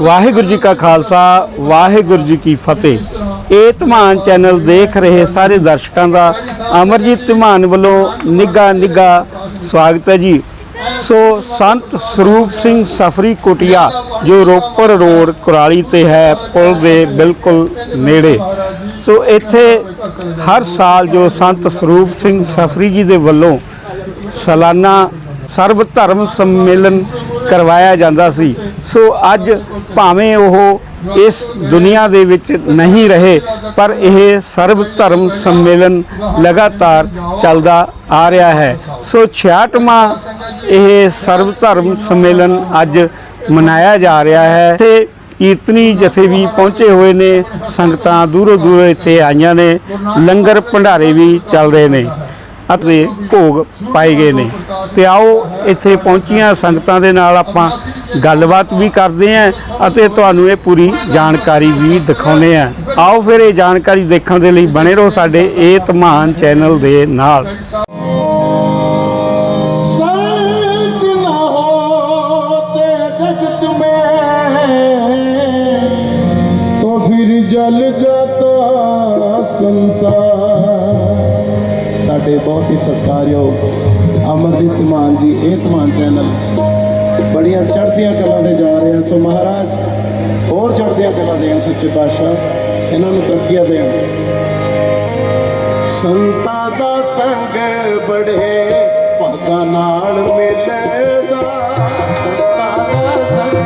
ਵਾਹਿਗੁਰੂ ਜੀ ਕਾ ਖਾਲਸਾ, ਵਾਹਿਗੁਰੂ ਜੀ ਕੀ ਫਤਿਹ। ਇਹ ਧਮਾਨ ਚੈਨਲ ਦੇਖ ਰਹੇ ਸਾਰੇ ਦਰਸ਼ਕਾਂ ਦਾ ਅਮਰਜੀਤ ਧਮਾਨ ਵੱਲੋਂ ਨਿੱਘਾ ਨਿੱਘਾ ਸਵਾਗਤ ਹੈ ਜੀ। ਸੋ ਸੰਤ ਸਰੂਪ ਸਿੰਘ ਸਫਰੀ ਕੁਟਿਆ, ਜੋ ਰੋਪੜ ਰੋਡ ਕੁਰਾਲੀ ਤੇ ਹੈ, ਪੁਲ ਦੇ ਬਿਲਕੁਲ ਨੇੜੇ। ਸੋ ਇੱਥੇ ਹਰ ਸਾਲ ਜੋ ਸੰਤ ਸਰੂਪ ਸਿੰਘ ਸਫਰੀ ਜੀ ਦੇ ਵੱਲੋਂ ਸਾਲਾਨਾ ਸਰਬ ਧਰਮ ਸੰਮੇਲਨ ਕਰਵਾਇਆ ਜਾਂਦਾ ਸੀ। ਸੋ ਅੱਜ ਭਾਵੇਂ ਉਹ ਇਸ ਦੁਨੀਆ ਦੇ ਵਿੱਚ ਨਹੀਂ ਰਹੇ, ਪਰ ਇਹ ਸਰਬ ਧਰਮ ਸੰਮੇਲਨ ਲਗਾਤਾਰ ਚੱਲਦਾ ਆ ਰਿਹਾ ਹੈ। ਸੋ 66ਵਾਂ ਇਹ ਸਰਬ ਧਰਮ ਸੰਮੇਲਨ ਅੱਜ ਮਨਾਇਆ ਜਾ ਰਿਹਾ ਹੈ। ਤੇ ਕੀਰਤਨੀ ਜਥੇ ਵੀ ਪਹੁੰਚੇ ਹੋਏ ਨੇ, ਸੰਗਤਾਂ ਦੂਰੋਂ ਦੂਰੋਂ ਇੱਥੇ ਆਈਆਂ ਨੇ, ਲੰਗਰ ਭੰਡਾਰੇ ਵੀ ਚੱਲ ਰਹੇ ਨੇ। ਅਤੇ ਭੋਗ ਪਾਏ ਗਏ ਨੇ ਤੇ ਆਓ ਇੱਥੇ ਪਹੁੰਚੀਆਂ ਸੰਗਤਾਂ ਦੇ ਨਾਲ ਆਪਾਂ ਗੱਲਬਾਤ ਵੀ ਕਰਦੇ ਆਂ ਅਤੇ ਤੁਹਾਨੂੰ ਇਹ ਪੂਰੀ ਜਾਣਕਾਰੀ ਵੀ ਦਿਖਾਉਂਦੇ ਆਂ ਆਓ ਫਿਰ ਇਹ ਜਾਣਕਾਰੀ ਦੇਖਣ ਦੇ ਲਈ ਬਣੇ ਰਹੋ ਸਾਡੇ ਇਹ ਧਮਾਨ ਚੈਨਲ ਦੇ ਨਾਲ संत न होते जगत में तो फिर जल जाता संसार ਸਾਡੇ ਬਹੁਤ ਹੀ ਸਤਿਕਾਰਯੋਗ ਅਮਰਜੀਤ ਮਾਨ ਜੀ, ਇਹ ਧਮਾਨ ਚੈਨਲ ਬੜੀਆਂ ਚੜ੍ਹਦੀਆਂ ਕਲਾਂ ਦੇ ਜਾ ਰਹੇ ਹਨ ਸੋ ਮਹਾਰਾਜ, ਹੋਰ ਚੜ੍ਹਦੀਆਂ ਕਲਾਂ ਦੇਣ ਸੱਚੇ ਪਾਤਸ਼ਾਹ, ਇਹਨਾਂ ਨੂੰ ਤਰੱਕੀਆਂ ਦੇਣ। ਸੰਤਾਂ ਦਾ ਸੰਗ ਬੜੇ ਭਾਗਾਂ ਨਾਲ ਮਿਲਦਾ। ਸੰਤਾਂ ਦਾ ਸੰਗ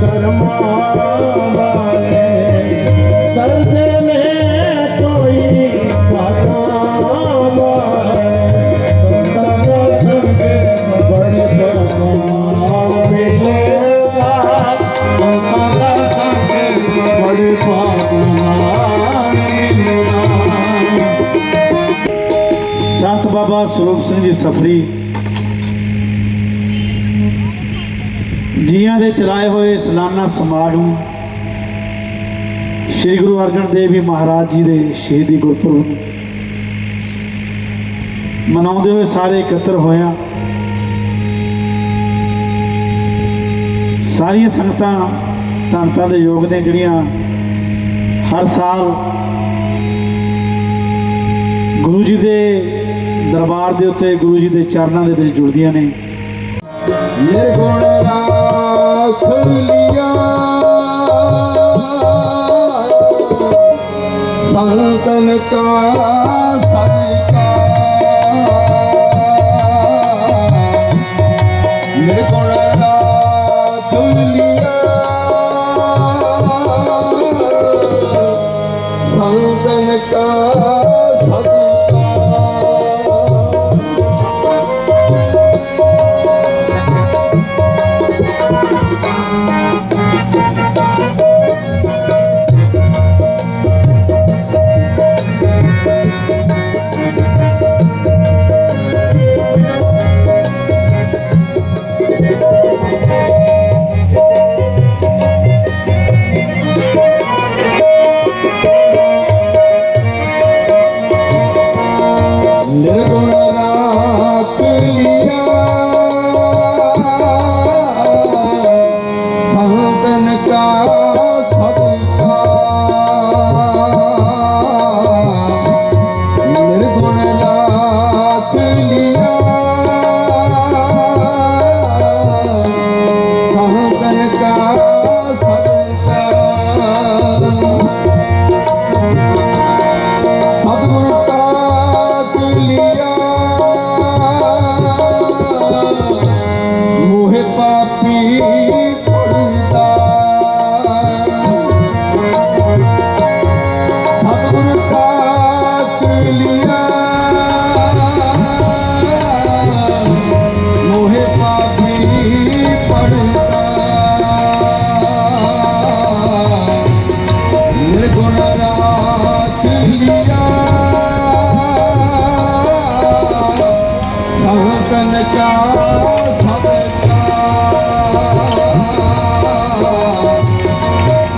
कर ਬਾਬਾ ਸਰੂਪ ਸਿੰਘ ਜੀ ਸਫਰੀ। ਜੀਆਂ ਦੇ ਚਲਾਏ ਹੋਏ ਸਲਾਨਾ ਸਮਾਗਮ ਸ੍ਰੀ ਗੁਰੂ ਅਰਜਨ ਦੇਵ ਜੀ ਮਹਾਰਾਜ ਜੀ ਦੇ ਸ਼ਹੀਦੀ ਗੁਰਪੁਰਬ ਮਨਾਉਂਦੇ ਹੋਏ ਸਾਰੇ ਇਕੱਤਰ ਹੋਇਆ ਸਾਰੀਆਂ ਸੰਗਤਾਂ ਧੰਨਤਾ ਦੇ ਯੋਗ ਨੇ ਜਿਹੜੀਆਂ ਹਰ ਸਾਲ ਗੁਰੂ ਜੀ ਦੇ ਦਰਬਾਰ ਦੇ ਉੱਤੇ ਗੁਰੂ ਜੀ ਦੇ ਚਰਨਾਂ ਦੇ ਵਿੱਚ ਜੁੜਦੀਆਂ ਨੇ। ਨਿਰਗੁਣ ਰਾਖ ਲਿਆ। ਸੰਤਨ ਕਾ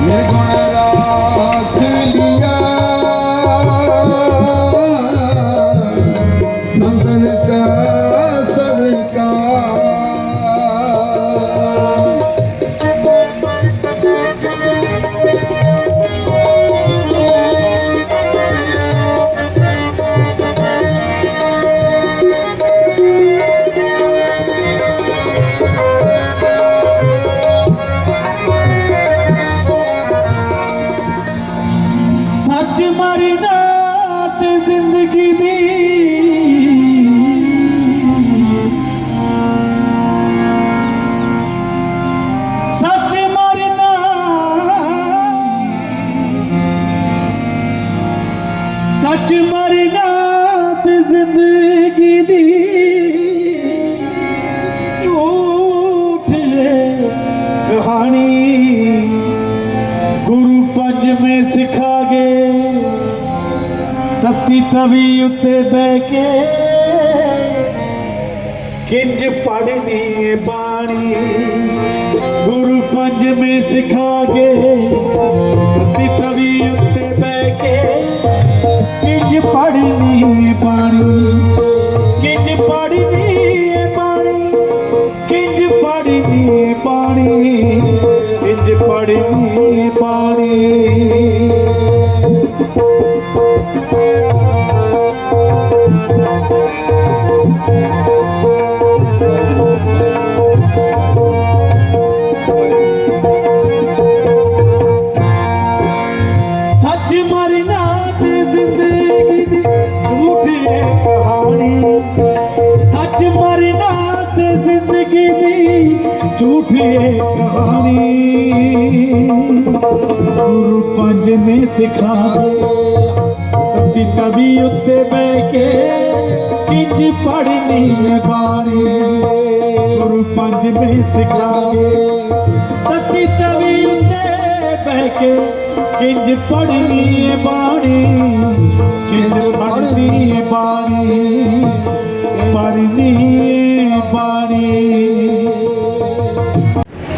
ਨਿਰਗੁਣ ਸੱਚ ਮਰਨਾ ਤੇ ਜ਼ਿੰਦਗੀ ਦੀ ਤਤੀ ਤਵੀ ਉੱਤੇ ਬਹਿ ਕੇ ਕਿੰਜ ਪੜਨੀ ਏ ਬਾਣੀ? ਗੁਰੂ ਪੰਜਵੇਂ ਸਿਖਾਗੇ ਤਤੀ ਤਵੀ ਉੱਤੇ ਬਹਿ ਕੇ ਕਿੰਜ ਪੜਨੀ ਏ ਬਾਣੀ? ਕਿੰਜ ਪੜਨੀ ਏ ਬਾਣੀ? ਕਿੰਜ ਪੜਨੀ ਏ ਬਾਣੀ? ਕਿੰਜ ਪੜਨੀ ਜ਼ਿੰਦਗੀ ਦੀ ਝੂਠੀ ਕਹਾਣੀ। ਸੱਚ ਮਰਨਾ ਤੇ ਜ਼ਿੰਦਗੀ ਦੀ ਕਹਾਣੀ। ਗੁਰੂ ਪੰਜ ਨੇ ਸਿਖਾਇਆ ਤਤੀ ਤਵੀ ਉੱਤੇ ਬਹਿ ਕੇ ਕਿੰਜ ਪੜਨੀ ਹੈ ਬਾਣੀ। ਗੁਰੂ ਪੰਜ ਨੇ ਸਿਖਾਇਆ ਤਤੀ ਤਵੀ ਉੱਤੇ ਬਹਿ ਕੇ ਕਿੰਜ ਪੜਨੀ ਹੈ ਬਾਣੀ। ਕਿੰਜ ਪੜਨੀ ਹੈ ਬਾਣੀ। ਪੜਨੀ ਹੈ ਬਾਣੀ।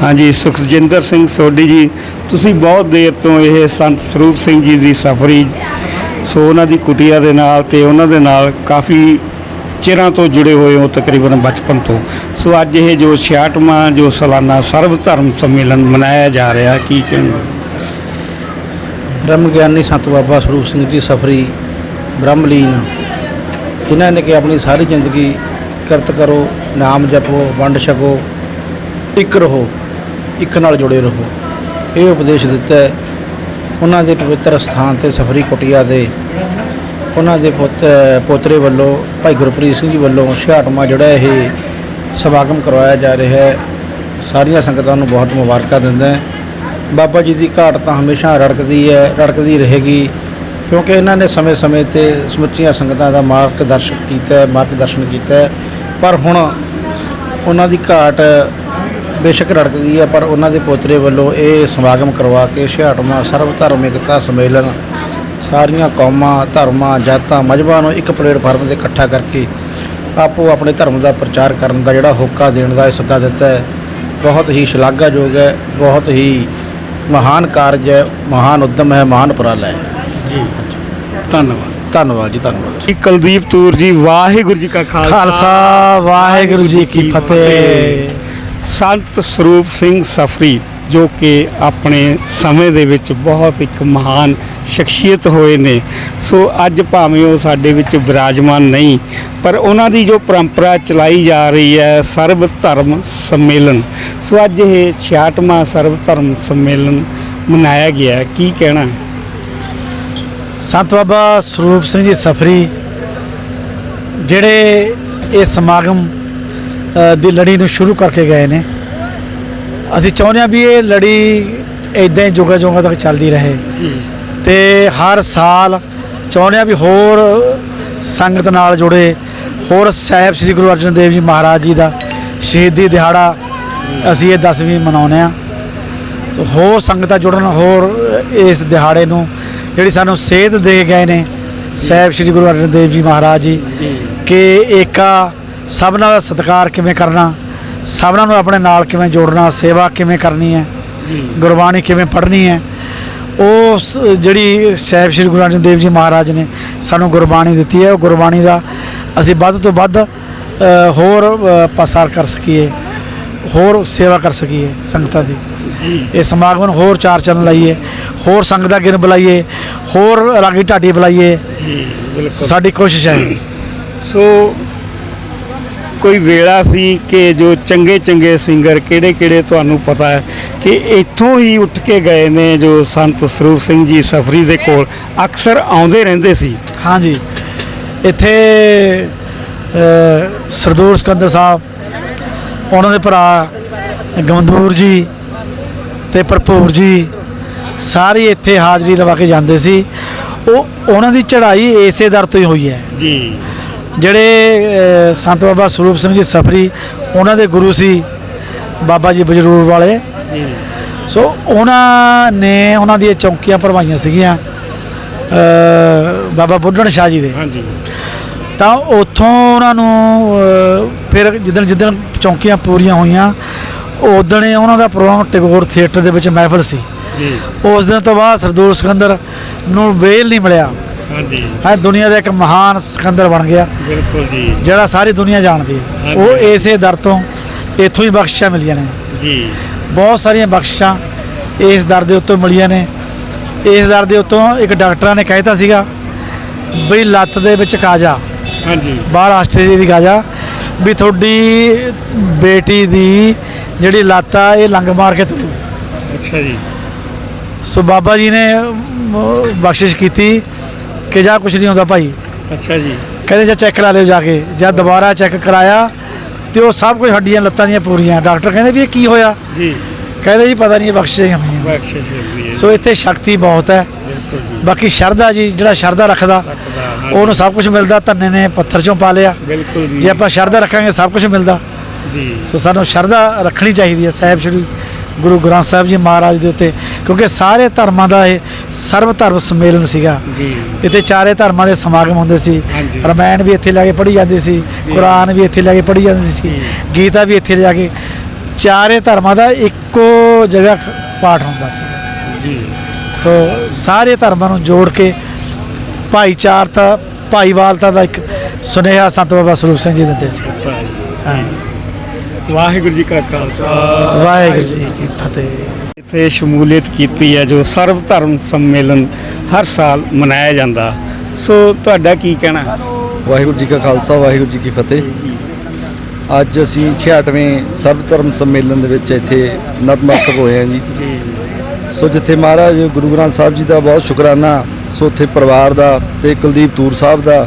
ਹਾਂਜੀ, ਸੁਖਜਿੰਦਰ ਸਿੰਘ ਸੋਢੀ ਜੀ, ਤੁਸੀਂ ਬਹੁਤ ਦੇਰ ਤੋਂ ਇਹ ਸੰਤ ਸਰੂਪ ਸਿੰਘ ਜੀ ਦੀ ਸਫਰੀ ਸੋ ਉਹਨਾਂ ਦੀ ਕੁਟੀਆ ਦੇ ਨਾਲ ਤੇ ਉਹਨਾਂ ਦੇ ਨਾਲ ਕਾਫੀ ਚਿਰਾਂ ਤੋਂ ਜੁੜੇ ਹੋਏ ਹੋ ਤਕਰੀਬਨ ਬਚਪਨ ਤੋਂ। ਸੋ ਅੱਜ ਇਹ ਜੋ 66ਵਾਂ ਜੋ ਸਾਲਾਨਾ ਸਰਵ ਧਰਮ ਸੰਮੇਲਨ ਮਨਾਇਆ ਜਾ ਰਿਹਾ, ਕੀ ਕਹਿਣਾ? ਬ੍ਰਹਮ ਗਿਆਨੀ ਸੰਤ ਬਾਬਾ ਸਰੂਪ ਸਿੰਘ ਜੀ ਸਫਰੀ ਬ੍ਰਹਮਲੀਨ, ਜਿਨ੍ਹਾਂ ਨੇ ਕਿ ਆਪਣੀ ਸਾਰੀ ਜ਼ਿੰਦਗੀ ਕਿਰਤ ਕਰੋ, ਨਾਮ ਜਪੋ, ਵੰਡ ਛਕੋ, ਇੱਕ ਰਹੋ, ਇੱਕ ਨਾਲ ਜੁੜੇ ਰਹੋ। ਇਹ ਉਪਦੇਸ਼ ਦਿੱਤਾ ਹੈ ਉਹਨਾਂ ਦੇ ਪਵਿੱਤਰ ਸਥਾਨ ਤੇ ਸਫਰੀ ਕੁਟੀਆ ਦੇ ਉਹਨਾਂ ਦੇ ਪੁੱਤ ਪੋਤਰੇ ਵੱਲੋਂ, ਭਾਈ ਗੁਰਪ੍ਰੀਤ ਸਿੰਘ ਜੀ ਵੱਲੋਂ 66ਵਾਂ ਜਿਹੜਾ ਇਹ ਸਮਾਗਮ ਕਰਵਾਇਆ ਜਾ ਰਿਹਾ ਹੈ। ਸਾਰੀਆਂ ਸੰਗਤਾਂ ਨੂੰ ਬਹੁਤ ਮੁਬਾਰਕਾਂ ਦਿੰਦਾ ਹੈ। ਬਾਬਾ ਜੀ ਦੀ ਘਾਟ ਤਾਂ ਹਮੇਸ਼ਾ ਰੜਕਦੀ ਹੈ, ਰੜਕਦੀ ਰਹੇਗੀ, ਕਿਉਂਕਿ ਇਹਨਾਂ ਨੇ ਸਮੇਂ-ਸਮੇਂ ਤੇ ਸਮੁੱਚੀਆਂ ਸੰਗਤਾਂ ਦਾ ਮਾਰਗਦਰਸ਼ਨ ਕੀਤਾ ਹੈ ਮਾਰਗਦਰਸ਼ਨ ਕੀਤਾ ਹੈ। ਪਰ ਹੁਣ ਉਹਨਾਂ ਦੀ ਘਾਟ ਬੇਸ਼ੱਕ ਰੜਕਦੀ ਹੈ ਪਰ ਉਹਨਾਂ ਦੇ ਪੋਤਰੇ ਵੱਲੋਂ ਇਹ ਸਮਾਗਮ ਕਰਵਾ ਕੇ 66ਵਾਂ ਸਰਵ ਧਰਮਿਕਤਾ ਸੰਮੇਲਨ ਸਾਰੀਆਂ ਕੌਮਾਂ ਧਰਮਾਂ ਜਾਤਾਂ ਮਜ਼ਹਬਾਂ ਨੂੰ ਇੱਕ ਪਲੇਟਫਾਰਮ ਤੇ ਇਕੱਠਾ ਕਰਕੇ ਆਪੋ ਆਪਣੇ ਧਰਮ ਦਾ ਪ੍ਰਚਾਰ ਕਰਨ ਦਾ ਜਿਹੜਾ ਹੋਕਾ ਦੇਣ ਦਾ ਇਹ ਸੱਦਾ ਦਿੱਤਾ ਹੈ। ਬਹੁਤ ਹੀ ਸ਼ਲਾਘਾਯੋਗ ਹੈ ਬਹੁਤ ਹੀ ਮਹਾਨ ਕਾਰਜ ਹੈ ਮਹਾਨ ਉਦਮ ਹੈ ਮਹਾਨ ਉਪਰਾਲਾ ਹੈ। ਜੀ ਧੰਨਵਾਦ। ਧੰਨਵਾਦ ਜੀ ਧੰਨਵਾਦ। ਜੀ ਕੁਲਦੀਪ ਤੂਰ ਜੀ ਵਾਹਿਗੁਰੂ ਜੀ ਕਾ ਖਾਲਸਾ। ਵਾਹਿਗੁਰੂ ਜੀ ਕੀ ਫਤਿਹ। ਸੰਤ ਸਰੂਪ ਸਿੰਘ ਸਫਰੀ, ਜੋ ਕਿ ਆਪਣੇ ਸਮੇਂ ਦੇ ਵਿੱਚ ਬਹੁਤ ਇੱਕ ਮਹਾਨ ਸ਼ਖਸੀਅਤ ਹੋਏ ਨੇ। ਸੋ ਅੱਜ ਭਾਵੇਂ ਉਹ ਸਾਡੇ ਵਿੱਚ ਵਿਰਾਜਮਾਨ ਨਹੀਂ, ਪਰ ਉਹਨਾਂ ਦੀ ਜੋ ਪਰੰਪਰਾ ਚਲਾਈ ਜਾ ਰਹੀ ਹੈ, ਸਰਬ ਧਰਮ ਸੰਮੇਲਨ। ਸੋ ਅੱਜ ਇਹ 66ਵਾਂ ਸਰਬ ਧਰਮ ਸੰਮੇਲਨ ਮਨਾਇਆ ਗਿਆ ਕੀ ਕਹਿਣਾ ਸੰਤ ਬਾਬਾ ਸਰੂਪ ਸਿੰਘ ਜੀ ਸਫਰੀ, ਜਿਹੜੇ ਇਹ ਸਮਾਗਮ ਦੀ ਲੜੀ ਨੂੰ ਸ਼ੁਰੂ ਕਰਕੇ ਗਏ ਨੇ। ਅਸੀਂ ਚਾਹੁੰਦੇ ਹਾਂ ਵੀ ਇਹ ਲੜੀ ਇਦਾਂ ਹੀ ਜੋਗਾ ਜੋਗਾ ਤੱਕ ਚੱਲਦੀ ਰਹੇ। ਤੇ ਹਰ ਸਾਲ ਚਾਹੁੰਦੇ ਹਾਂ ਵੀ ਹੋਰ ਸੰਗਤ ਨਾਲ ਜੁੜੇ ਹੋਰ ਸਾਹਿਬ ਸ੍ਰੀ ਗੁਰੂ ਅਰਜਨ ਦੇਵ ਜੀ ਮਹਾਰਾਜ ਜੀ ਦਾ ਸ਼ਹੀਦੀ ਦਿਹਾੜਾ ਅਸੀਂ ਇਹ 10ਵੀਂ ਮਨਾਉਂਦੇ ਹਾਂ। ਸੋ ਹੋਰ ਸੰਗਤਾਂ ਜੁੜਨ ਹੋਰ ਇਸ ਦਿਹਾੜੇ ਨੂੰ ਜਿਹੜੀ ਸਾਨੂੰ ਸੇਧ ਦੇ ਗਏ ਨੇ ਸਾਹਿਬ ਸ੍ਰੀ ਗੁਰੂ ਅਰਜਨ ਦੇਵ ਜੀ ਮਹਾਰਾਜ ਜੀ। ਕਿ ਏਕਾ ਸਭਨਾਂ ਦਾ ਸਤਿਕਾਰ ਕਿਵੇਂ ਕਰਨਾ? ਸਭਨਾਂ ਨੂੰ ਆਪਣੇ ਨਾਲ ਕਿਵੇਂ ਜੋੜਨਾ? ਸੇਵਾ ਕਿਵੇਂ ਕਰਨੀ ਹੈ? ਗੁਰਬਾਣੀ ਕਿਵੇਂ ਪੜ੍ਹਨੀ ਹੈ? ਉਹ ਜਿਹੜੀ ਸਾਹਿਬ ਸ੍ਰੀ ਗੁਰੂ ਅਰਜਨ ਦੇਵ ਜੀ ਮਹਾਰਾਜ ਨੇ ਸਾਨੂੰ ਗੁਰਬਾਣੀ ਦਿੱਤੀ ਹੈ ਉਹ ਗੁਰਬਾਣੀ ਦਾ ਅਸੀਂ ਵੱਧ ਤੋਂ ਵੱਧ ਹੋਰ ਅ, ਪ੍ਰਸਾਰ ਕਰ ਸਕੀਏ ਹੋਰ ਸੇਵਾ ਕਰ ਸਕੀਏ ਸੰਗਤਾਂ ਦੀ। ਇਹ ਸਮਾਗਮ ਨੂੰ ਹੋਰ ਚਾਰ ਚੰਨ ਲਾਈਏ ਹੋਰ ਸੰਗਤਾਂ ਗਿਣ ਬੁਲਾਈਏ ਹੋਰ ਰਾਗੀ ਢਾਡੀ ਬੁਲਾਈਏ। ਸਾਡੀ ਕੋਸ਼ਿਸ਼ ਹੈ। ਸੋ ਕੋਈ ਵੇਲਾ ਸੀ ਕਿ ਜੋ ਚੰਗੇ ਚੰਗੇ ਸਿੰਗਰ ਕਿਹੜੇ ਕਿਹੜੇ ਤੁਹਾਨੂੰ ਪਤਾ ਹੈ ਕਿ ਇੱਥੋਂ ਹੀ ਉੱਠ ਕੇ ਗਏ ਨੇ ਜੋ ਸੰਤ ਸਰੂਪ ਸਿੰਘ ਜੀ ਸਫਰੀ ਦੇ ਕੋਲ? ਅਕਸਰ ਆਉਂਦੇ ਰਹਿੰਦੇ ਸੀ। ਹਾਂਜੀ। ਇੱਥੇ ਅ, ਸਰਦੂਲ ਸਿਕੰਦਰ ਸਾਹਿਬ ਉਹਨਾਂ ਦੇ ਭਰਾ ਗਮਦੂਰ ਜੀ ਤੇ ਭਰਪੂਰ ਜੀ ਸਾਰੇ ਇੱਥੇ ਹਾਜ਼ਰੀ ਲਵਾ ਕੇ ਜਾਂਦੇ ਸੀ। ਉਹ ਉਹਨਾਂ ਦੀ ਚੜ੍ਹਾਈ ਇਸੇ ਦਰ ਤੋਂ ਹੀ ਹੋਈ ਹੈ। ਜੀ। ਜਿਹੜੇ ਸੰਤ ਬਾਬਾ ਸਰੂਪ ਸਿੰਘ ਜੀ ਸਫਰੀ ਉਹਨਾਂ ਦੇ ਗੁਰੂ ਸੀ ਬਾਬਾ ਜੀ ਬਜਰੂਰ ਵਾਲੇ। ਸੋ ਉਹਨਾਂ ਨੇ ਉਹਨਾਂ ਦੀਆਂ ਚੌਕੀਆਂ ਭਰਵਾਈਆਂ ਸੀਗੀਆਂ ਬਾਬਾ ਬੁੱਢਣ ਸ਼ਾਹ ਜੀ ਦੇ। ਹਾਂਜੀ। ਤਾਂ ਉੱਥੋਂ ਉਹਨਾਂ ਨੂੰ ਫਿਰ ਜਿੱਦਣ ਜਿੱਦਣ ਚੌਕੀਆਂ ਪੂਰੀਆਂ ਹੋਈਆਂ ਉਦਣ ਹੀ ਉਹਨਾਂ ਦਾ ਪ੍ਰੋਗਰਾਮ ਟੈਗੋਰ ਥੀਏਟਰ ਦੇ ਵਿੱਚ ਮਹਿਫਲ ਸੀ। ਜੀ। ਉਸ ਦਿਨ ਤੋਂ ਬਾਅਦ ਸਰਦੂਲ ਸਿਕੰਦਰ ਨੂੰ ਵੇਲ ਨਹੀਂ ਮਿਲਿਆ। ਹਾਂਜੀ। ਹੈ ਦੁਨੀਆ ਦਾ ਇੱਕ ਮਹਾਨ ਸਿਕੰਦਰ ਬਣ ਗਿਆ। ਬਿਲਕੁਲ ਜੀ। ਜਿਹੜਾ ਸਾਰੀ ਦੁਨੀਆ ਜਾਣਦੀ ਹੈ। ਹਾਂਜੀ। ਉਹ ਇਸੇ ਦਰ ਤੋਂ ਇੱਥੋਂ ਹੀ ਬਖਸ਼ਿਸ਼ਾਂ ਮਿਲੀਆਂ ਨੇ। ਜੀ। ਬਹੁਤ ਸਾਰੀਆਂ ਬਖਸ਼ਿਸ਼ਾਂ ਇਸ ਦਰ ਦੇ ਉੱਤੋਂ ਮਿਲੀਆਂ ਨੇ। ਇਸ ਦਰ ਦੇ ਉੱਤੋਂ ਇੱਕ ਡਾਕਟਰਾਂ ਨੇ ਕਹਿਤਾ ਸੀਗਾ ਬਈ ਲੱਤ ਦੇ ਵਿੱਚ ਕਾਜਾ। ਹਾਂਜੀ। ਬਾਹਰ ਆਸਟ੍ਰੇਲੀਆ ਦੀ ਕਾਜਾ। ਵੀ ਤੁਹਾਡੀ ਬੇਟੀ ਦੀ ਜਿਹੜੀ ਲੱਤ ਆ ਇਹ ਲੰਗ ਮਾਰ ਕੇ ਤੁਰੂ। ਅੱਛਾ ਜੀ। ਸੋ ਬਾਬਾ ਜੀ ਨੇ ਅਮ, ਬਖਸ਼ਿਸ਼ ਕੀਤੀ। ਕਿ ਜਾ ਕੁਛ ਨਹੀਂ ਹੁੰਦਾ ਭਾਈ। ਅੱਛਾ ਜੀ। ਕਹਿੰਦੇ ਜਾ ਚੈੱਕ ਕਰਾ ਲਿਓ ਜਾ ਕੇ ਜਦ ਦੁਬਾਰਾ ਚੈੱਕ ਕਰਾਇਆ ਤੇ ਉਹ ਸਭ ਕੁਝ ਹੱਡੀਆਂ ਲੱਤਾਂ ਦੀਆਂ ਪੂਰੀਆਂ। ਡਾਕਟਰ ਕਹਿੰਦੇ ਵੀ ਇਹ ਕੀ ਹੋਇਆ? ਜੀ। ਕਹਿੰਦੇ ਜੀ ਪਤਾ ਨਹੀਂ ਬਖਸ਼ਿਸ਼ਾਂ ਹੋਈਆਂ। ਬਖਸ਼ਿਸ਼ ਸੋ ਇੱਥੇ ਸ਼ਕਤੀ ਬਹੁਤ ਹੈ। ਬਾਕੀ ਸ਼ਰਧਾ ਜੀ ਜਿਹੜਾ ਸ਼ਰਧਾ ਰੱਖਦਾ ਉਹਨੂੰ ਸਭ ਕੁਝ ਮਿਲਦਾ ਧੰਨੇ ਨੇ ਪੱਥਰ ਚੋਂ ਪਾ ਲਿਆ। ਬਿਲਕੁਲ ਜੀ। ਜੇ ਆਪਾਂ ਸ਼ਰਧਾ ਰੱਖਾਂਗੇ ਸਭ ਕੁਝ ਮਿਲਦਾ। ਜੀ। ਸੋ ਸਾਨੂੰ ਸ਼ਰਧਾ ਰੱਖਣੀ ਚਾਹੀਦੀ ਹੈ ਸਾਹਿਬ ਸ਼੍ਰੀ ਗੁਰੂ ਗ੍ਰੰਥ ਸਾਹਿਬ ਜੀ ਮਹਾਰਾਜ ਦੇ ਉੱਤੇ ਕਿਉਂਕਿ ਸਾਰੇ ਧਰਮਾਂ ਦਾ ਇਹ ਸਰਵ ਧਰਮ ਸੰਮੇਲਨ ਸੀਗਾ। ਜੀ। ਇੱਥੇ ਚਾਰੇ ਧਰਮਾਂ ਦੇ ਸਮਾਗਮ ਹੁੰਦੇ ਸੀ। ਰਮਾਇਣ ਵੀ ਇੱਥੇ ਲੈ ਕੇ ਪੜ੍ਹੀ ਜਾਂਦੀ ਸੀ ਕੁਰਾਨ ਵੀ ਇੱਥੇ ਲੈ ਕੇ ਪੜ੍ਹੀ ਜਾਂਦੀ ਸੀ ਗੀਤਾ ਵੀ ਇੱਥੇ ਲਿਜਾ ਕੇ। ਚਾਰੇ ਧਰਮਾਂ ਦਾ ਇੱਕੋ ਜਗ੍ਹਾ ਪਾਠ ਹੁੰਦਾ ਸੀ। ਜੀ। ਸੋ ਸਾਰੇ ਧਰਮਾਂ ਨੂੰ ਜੋੜ ਕੇ ਭਾਈਚਾਰਤਾ ਭਾਈਵਾਲਤਾ ਦਾ ਇੱਕ ਸੁਨੇਹਾ ਸੰਤ ਬਾਬਾ ਸਰੂਪ ਸਿੰਘ ਜੀ ਦਿੰਦੇ ਸੀ। ਹਾਂ। ਵਾਹਿਗੁਰੂ ਜੀ ਕਾ ਖਾਲਸਾ। ਵਾਹਿਗੁਰੂ ਜੀ ਕੀ ਫਤਿਹ। ਇੱਥੇ ਸ਼ਮੂਲੀਅਤ ਕੀਤੀ ਹੈ ਜੋ ਸਰਵ ਧਰਮ ਸੰਮੇਲਨ ਹਰ ਸਾਲ ਮਨਾਇਆ ਜਾਂਦਾ। ਸੋ ਤੁਹਾਡਾ ਕੀ ਕਹਿਣਾ? ਵਾਹਿਗੁਰੂ ਜੀ ਕਾ ਖਾਲਸਾ ਵਾਹਿਗੁਰੂ ਜੀ ਕੀ ਫਤਿਹ। ਅੱਜ ਅਸੀਂ 66ਵੇਂ ਸਰਬ ਧਰਮ ਸੰਮੇਲਨ ਦੇ ਵਿੱਚ ਇੱਥੇ ਨਤਮਸਤਕ ਹੋਏ ਹਾਂ ਜੀ। ਸੋ ਜਿੱਥੇ ਮਹਾਰਾਜ ਗੁਰੂ ਗ੍ਰੰਥ ਸਾਹਿਬ ਜੀ ਦਾ ਬਹੁਤ ਸ਼ੁਕਰਾਨਾ ਸੋ ਉੱਥੇ ਪਰਿਵਾਰ ਦਾ ਤੇ ਕੁਲਦੀਪ ਤੂਰ ਸਾਹਿਬ ਦਾ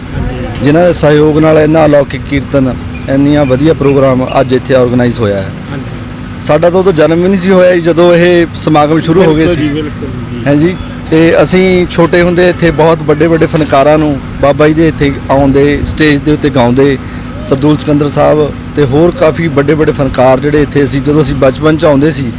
ਜਿਨ੍ਹਾਂ ਦੇ ਸਹਿਯੋਗ ਨਾਲ ਇੰਨਾ ਅਲੌਕਿਕ ਕੀਰਤਨ ਇੰਨੀਆਂ ਵਧੀਆ ਪ੍ਰੋਗਰਾਮ ਅੱਜ ਇੱਥੇ ਆਰਗੇਨਾਈਜ਼ ਹੋਇਆ ਹੈ। ਸਾਡਾ ਤਾਂ ਉਦੋਂ ਜਨਮ ਵੀ ਨਹੀਂ ਸੀ ਹੋਇਆ ਜੀ ਜਦੋਂ ਇਹ ਸਮਾਗਮ ਸ਼ੁਰੂ ਹੋ ਗਏ ਸੀ। ਹੈ ਜੀ? ਤੇ ਅਸੀਂ ਛੋਟੇ ਹੁੰਦੇ ਇੱਥੇ ਬਹੁਤ ਵੱਡੇ ਵੱਡੇ ਫਨਕਾਰਾਂ ਨੂੰ ਬਾਬਾ ਜੀ ਦੇ ਇੱਥੇ ਆਉਂਦੇ ਸਟੇਜ ਦੇ ਉੱਤੇ ਗਾਉਂਦੇ ਸਰਦੂਲ ਸਿਕੰਦਰ ਸਾਹਿਬ ਤੇ ਹੋਰ ਕਾਫੀ ਵੱਡੇ ਵੱਡੇ ਫਨਕਾਰ ਜਿਹੜੇ ਇੱਥੇ ਅਸੀਂ ਜਦੋਂ ਅਸੀਂ ਬਚਪਨ ਚ ਆਉਂਦੇ ਸੀ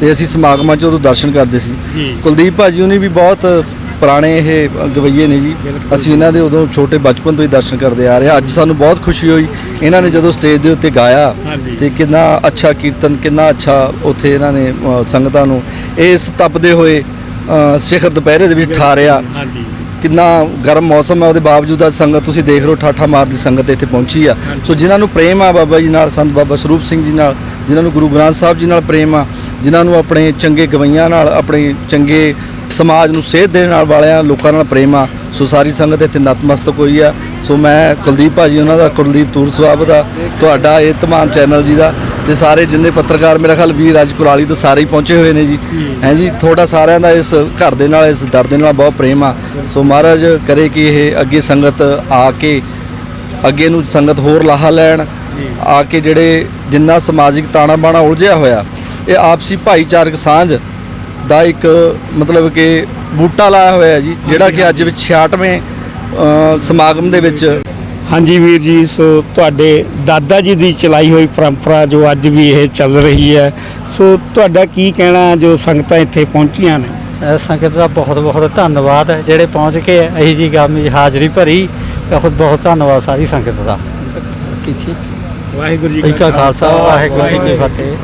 ਤੇ ਅਸੀਂ ਸਮਾਗਮਾਂ 'ਚ ਉਦੋਂ ਦਰਸ਼ਨ ਕਰਦੇ ਸੀ। ਜੀ। ਕੁਲਦੀਪ ਭਾਜੀ ਉਹਨੇ ਵੀ ਬਹੁਤ ਪੁਰਾਣੇ ਇਹ ਗਵਈਏ ਨੇ ਜੀ। ਅਸੀਂ ਇਹਨਾਂ ਦੇ ਉਦੋਂ ਛੋਟੇ ਬਚਪਨ ਤੋਂ ਹੀ ਦਰਸ਼ਨ ਕਰਦੇ ਆ ਰਹੇ ਹਾਂ ਅੱਜ ਸਾਨੂੰ ਬਹੁਤ ਖੁਸ਼ੀ ਹੋਈ ਇਹਨਾਂ ਨੇ ਜਦੋਂ ਸਟੇਜ ਦੇ ਉੱਤੇ ਗਾਇਆ। ਤੇ ਕਿੰਨਾ ਅੱਛਾ ਕੀਰਤਨ ਕਿੰਨਾ ਅੱਛਾ ਉੱਥੇ ਇਹਨਾਂ ਨੇ ਸੰਗਤਾਂ ਨੂੰ ਇਸ ਤਪਦੇ ਹੋਏ ਸਿਖਰ ਦੁਪਹਿਰੇ ਦੇ ਵਿੱਚ ਠਾਰਿਆ ਕਿੰਨਾ ਗਰਮ ਮੌਸਮ ਹੈ ਉਹਦੇ ਬਾਵਜੂਦ ਅੱਜ ਸੰਗਤ ਤੁਸੀਂ ਦੇਖ ਰਹੇ ਹੋ ਠਾਠਾ ਮਾਰਦੀ ਸੰਗਤ ਇੱਥੇ ਪਹੁੰਚੀ ਆ ਸੋ ਜਿਨ੍ਹਾਂ ਨੂੰ ਪ੍ਰੇਮ ਆ ਬਾਬਾ ਜੀ ਨਾਲ ਸੰਤ ਬਾਬਾ ਸਰੂਪ ਸਿੰਘ ਜੀ ਨਾਲ ਜਿਨ੍ਹਾਂ ਨੂੰ ਗੁਰੂ ਗ੍ਰੰਥ ਸਾਹਿਬ ਜੀ ਨਾਲ ਪ੍ਰੇਮ ਆ ਜਿਨ੍ਹਾਂ ਨੂੰ ਆਪਣੇ ਚੰਗੇ ਗਵਈਆਂ ਨਾਲ ਆਪਣੇ ਚੰਗੇ ਸਮਾਜ ਨੂੰ ਸੇਧ ਦੇਣ ਨਾਲ ਵਾਲਿਆਂ, ਲੋਕਾਂ ਨਾਲ ਪ੍ਰੇਮ ਆ। ਸੋ ਸਾਰੀ ਸੰਗਤ ਇੱਥੇ ਨਤਮਸਤਕ ਹੋਈ ਆ। ਸੋ ਮੈਂ ਕੁਲਦੀਪ ਭਾਜੀ, ਉਹਨਾਂ ਦਾ ਕੁਲਦੀਪ ਤੂਰ ਸਵਾਬ ਦਾ, ਤੁਹਾਡਾ ਇਹ ਤਮਾਮ ਚੈਨਲ ਜੀ ਦਾ ਤੇ ਸਾਰੇ ਜਿੰਨੇ ਪੱਤਰਕਾਰ ਮੇਰਾ ਖਿਆਲ ਵੀਰ ਅੱਜ ਕੁਰਾਲੀ ਤੋਂ ਸਾਰੇ ਹੀ ਪਹੁੰਚੇ ਹੋਏ ਨੇ ਜੀ। ਹੈ ਜੀ, ਤੁਹਾਡਾ ਸਾਰਿਆਂ ਦਾ ਇਸ ਘਰ ਦੇ ਨਾਲ, ਇਸ ਦਰ ਦੇ ਨਾਲ ਬਹੁਤ ਪ੍ਰੇਮ ਆ। ਸੋ ਮਹਾਰਾਜ ਕਰੇ ਕਿ ਇਹ ਅੱਗੇ ਸੰਗਤ ਆ ਕੇ, ਅੱਗੇ ਨੂੰ ਸੰਗਤ ਹੋਰ ਲਾਹਾ ਲੈਣ, ਆ ਕੇ ਜਿਹੜੇ ਜਿੰਨਾ ਸਮਾਜਿਕ ਤਾਣਾ ਬਾਣਾ ਉਲਝਿਆ ਹੋਇਆ, ਇਹ ਆਪਸੀ ਭਾਈਚਾਰਕ ਸਾਂਝ ਦਾ ਇੱਕ ਮਤਲਬ ਕਿ ਬੂਟਾ ਲਾਇਆ ਹੋਇਆ ਹੈ ਜੀ ਜਿਹੜਾ ਕਿ ਅੱਜ ਵਿੱਚ 66ਵੇਂ ਅ, ਸਮਾਗਮ ਦੇ ਵਿੱਚ ਹਾਂਜੀ ਵੀਰ ਜੀ ਸੋ ਤੁਹਾਡੇ ਦਾਦਾ ਜੀ ਦੀ ਚਲਾਈ ਹੋਈ ਪਰੰਪਰਾ ਜੋ ਅੱਜ ਵੀ ਇਹ ਚੱਲ ਰਹੀ ਹੈ ਸੋ ਤੁਹਾਡਾ ਕੀ ਕਹਿਣਾ ਜੋ ਸੰਗਤਾਂ ਇੱਥੇ ਪਹੁੰਚੀਆਂ ਨੇ? ਸੰਗਤ ਦਾ ਬਹੁਤ ਬਹੁਤ ਧੰਨਵਾਦ ਹੈ ਜਿਹੜੇ ਪਹੁੰਚ ਕੇ ਇਹੀ ਜੀ ਵਿੱਚ ਹਾਜ਼ਰੀ ਭਰੀ ਬਹੁਤ ਬਹੁਤ ਧੰਨਵਾਦ ਸਾਰੀ ਸੰਗਤ ਦਾ। ਕੀ ਠੀਕ ਵਾਹਿਗੁਰੂ ਜੀ ਜੀ ਕਾ ਖਾਲਸਾ ਵਾਹਿਗੁਰੂ ਜੀ ਕੀ ਫਤਿਹ।